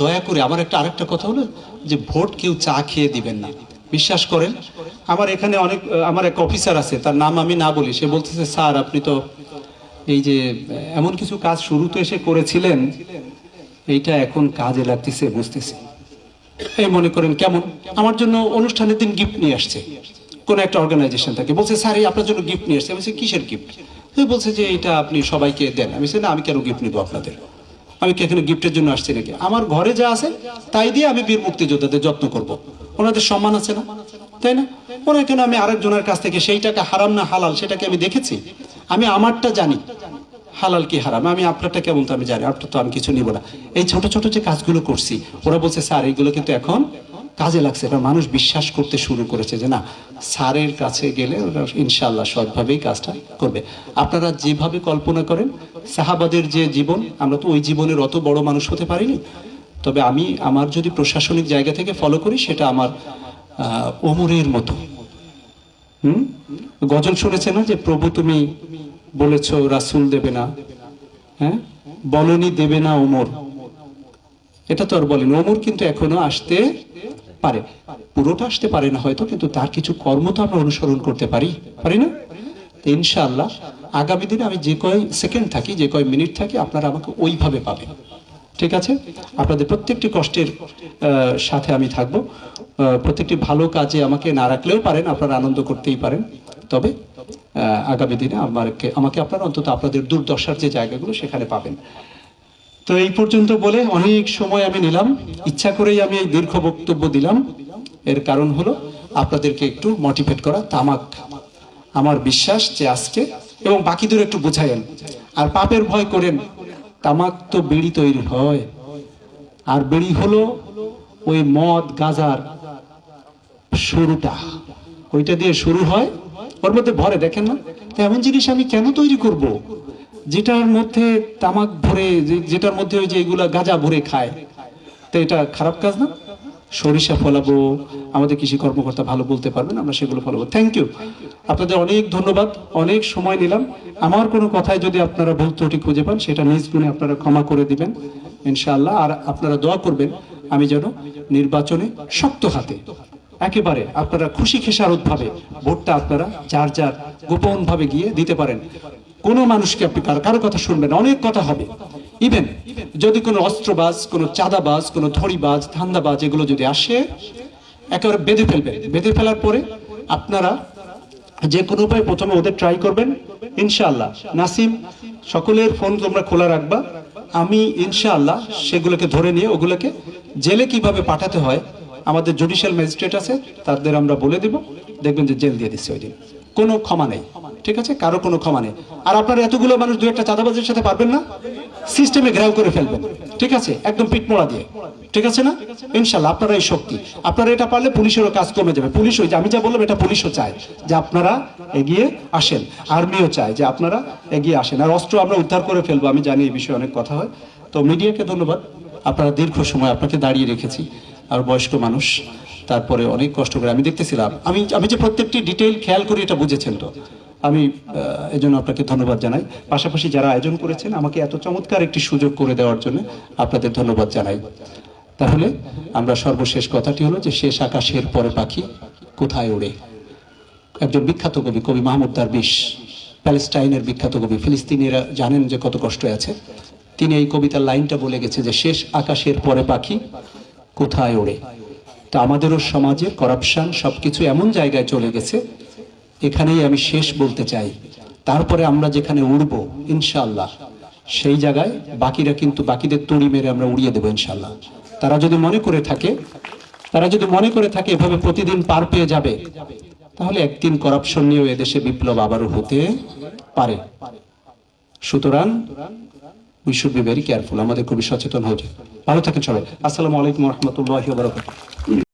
দয়া করে আমার একটা আরেকটা কথা হলো যে ভোট কেউ চা খেয়ে দিবেন না। বিশ্বাস করেন, আমার এখানে অনেক, আমার এক অফিসার আছে, তার নাম আমি না বলি, সে বলতেছে, স্যার, আপনি তো এই যে, এমন কিছু কাজ শুরুতে এসে করেছিলেন, এইটা এখন কাজে লাগতেছে, বুঝতেছি। এই মনে করেন, কেমন? আমার জন্য অনুষ্ঠানের দিন গিফট নিয়ে আসছে। কোন একটা অর্গানাইজেশন থেকে। বলছে, স্যার, এই আপনার জন্য গিফট নিয়ে আসছে। আমি বলছি, কিসের গিফট বলছে যে এটা আপনি সবাইকে দেন। আমি বলছি, না, আমি কেন গিফট নিবো আপনাদের? আমি কি এখানে গিফটের জন্য আসছি নাকি? আমার ঘরে যা আছে, তাই দিয়ে আমি বীর মুক্তিযোদ্ধাদের যত্ন করব। ওনাদের সম্মান আছে না? তাই না? ওনার কেন আমি আরেকজনের কাছ থেকে সেই টাকা হারাম না হালাল সেটাকে আমি দেখেছি। আমি আমারটা জানি। হালাল কি হারাম? আমি আপনারটা কেমন তো আমি জানি। আপনার তো আমি কিছু নিব না। এই ছোট ছোট যে কাজগুলো করছি, ওরা বলছে, স্যার এইগুলো কিন্তু এখন কাজে লাগছে। কারণ মানুষ বিশ্বাস করতে শুরু করেছে যে, না, স্যারের কাছে গেলে ওরা ইনশাল্লাহ সৎভাবেই কাজটা করবে। আপনারা যেভাবে কল্পনা করেন, সাহাবাদের যে জীবন, আমরা তো ওই জীবনের অত বড় মানুষ হতে পারিনি। তবে আমি আমার যদি প্রশাসনিক জায়গা থেকে ফলো করি, সেটা আমার ওমরের মতো। হুম? গজল শুনেছে না যে, প্রভু তুমি বলেছ, রাসুল দেবে না। হ্যাঁ? বলনি দেবে না ওমর। এটা তো আর বলেন। ওমর কিন্তু এখনও আসতে পারে। পুরোটা আসতে পারে না হয়তো, কিন্তু তার কিছু কর্ম তো আমরা অনুসরণ করতে পারি। পারি না? ইনশাআল্লাহ, আগামী দিনে আমি যে কয় সেকেন্ড থাকি, যে কয় মিনিট থাকি, আপনারা আমাকে ওইভাবে পাবেন। ঠিক আছে? আপনাদের প্রত্যেকটি কষ্টের সাথে আমি থাকব। প্রত্যেকটি ভালো কাজে আমাকে না রাখলেও পারেন, আপনারা আনন্দ করতেই পারেন। তবে আগামী দিনে আমাকে আমাকে আপনারা অন্তত আপনাদের দুর্দশার যে জায়গাগুলো, সেখানে পাবেন। তো এই পর্যন্ত বলে অনেক সময় আমি নিলাম। ইচ্ছা করেই আমি এই দীর্ঘ বক্তব্য দিলাম। এর কারণ হলো আপনাদেরকে একটু মোটিভেট করা, তামাক। আমার বিশ্বাস যে আজকে, এবং বাকিদের একটু বুঝাইন আর পাপের ভয় করেন, তামাক তো বিড়ি তৈরি হয়। আর বিড়ি হলো ওই মদ, গাজার শুরুটা। ওইটা দিয়ে শুরু হয়, ওর মধ্যে ভরে, দেখেন না? তো এমন জিনিস আমি কেন তৈরি করব? যেটার মধ্যে তামাক ভরে যেটার মধ্যে ওই যে এগুলা গাঁজা ভরে খায়, তো এটা খারাপ কাজ না? সরিষা ফলাবো, আমাদের কৃষি কর্মকর্তা ভালো বলতে পারবেন, আমরা সেগুলো ফলাবো। থ্যাংক ইউ আপনাদের অনেক ধন্যবাদ, অনেক সময় নিলাম। আমার কোনো কথায় যদি আপনারা ভুল ত্রুটি খুঁজে পান, সেটা নিজ গুণে আপনারা ক্ষমা করে দিবেন, ইনশাআল্লাহ। আর আপনারা দোয়া করবেন, আমি যেন নির্বাচনে শক্ত হাতে, একেবারে আপনারা খুশি খেসারত ভাবে ভোটটা আপনারা যার যার গোপন ভাবে গিয়ে দিতে পারেন। কোন মানুষকে আপনি কার, কারও কথা শুনবেন অনেক কথা হবে। ইভেন যদি কোনো অস্ত্রবাজ, কোনো চাঁদাবাজ, কোনো ধড়িবাজ, ধান্দাবাজ এগুলো যদি আসে, একেবারে বেঁধে ফেলবেন। বেঁধে ফেলার পরে আপনারা যে কোনো উপায় প্রথমে ওদের ট্রাই করবেন। ইনশাআল্লাহ। নাসিম, সকলের ফোন তোমরা খোলা রাখবা। আমি ইনশাআল্লাহ সেগুলোকে ধরে নিয়ে ওগুলোকে জেলে কীভাবে পাঠাতে হয়, আমাদের জুডিশিয়াল ম্যাজিস্ট্রেট আছে, তাদের আমরা বলে দিব। দেখবেন যে জেল দিয়ে দিচ্ছে ওই দিন। কোনো ক্ষমা নেই। ঠিক আছে? কারও কোনো ক্ষমা নেই। আর আপনারা এতগুলো মানুষ দু একটা চাঁদাবাজের সাথে পারবেন না? সিস্টেমে ঘেরাও করে ফেলবেন। ঠিক আছে? একদম পিটমোড়া দিয়ে। ঠিক আছে না? ইনশাল্লাহ, আপনারা এই শক্তি। আপনারা এটা পারলে পুলিশেরও কাজ কমে যাবে। পুলিশ ওই যে আমি যা বললাম, এটা পুলিশও চায় যে আপনারা এগিয়ে আসেন। আর্মিও চায় যে আপনারা এগিয়ে আসেন। আর অস্ত্র আমরা উদ্ধার করে ফেলব। আমি জানি এই বিষয়ে অনেক কথা হয়। তো মিডিয়াকে ধন্যবাদ। আপনারা দীর্ঘ সময় আপনাকে দাঁড়িয়ে রেখেছি। আর বয়স্ক মানুষ, তারপরে অনেক কষ্ট করে। আমি দেখতেছিলাম। আমি আমি যে প্রত্যেকটি ডিটেইল খেয়াল করি, এটা বুঝেছেন তো। আমি এজন্য আপনাকে ধন্যবাদ জানাই। পাশাপাশি যারা আয়োজন করেছেন, আমাকে এত চমৎকার একটি সুযোগ করে দেওয়ার জন্য আপনাদের ধন্যবাদ জানাই। তাহলে আমরা সর্বশেষ কথাটি হলো যে, শেষ আকাশের পরে পাখি কোথায় ওড়ে? একজন বিখ্যাত কবি কবি মাহমুদ দারবিশ, প্যালেস্টাইনের বিখ্যাত কবি, ফিলিস্তিনিরা জানেন যে কত কষ্ট আছে। তিনি এই কবিতার লাইনটা বলে গেছে যে, শেষ আকাশের পরে পাখি কোথায় ওড়ে? তা আমাদেরও সমাজের করাপশন, সবকিছু এমন জায়গায় চলে গেছে এখানেই আমি শেষ বলতে চাই। তারপরে আমরা যেখানে উড়বো ইনশাল্লাহ সেই জায়গায় বাকিরা কিন্তু বাকিদের তড়ি মেরে আমরা উড়িয়ে দেবো ইনশাল্লাহ তারা যদি মনে করে থাকে, তারা যদি মনে করে থাকে এভাবে প্রতিদিন পার পেয়ে যাবে, তাহলে একদিন করাপশন নিয়েও এদেশে বিপ্লব আবারও হতে পারে। সুতরাং we should be very careful আমাদের খুবই সচেতন হতে ভালো থাকেন সবাই। আসসালামু আলাইকুম রহমতুল্লাহ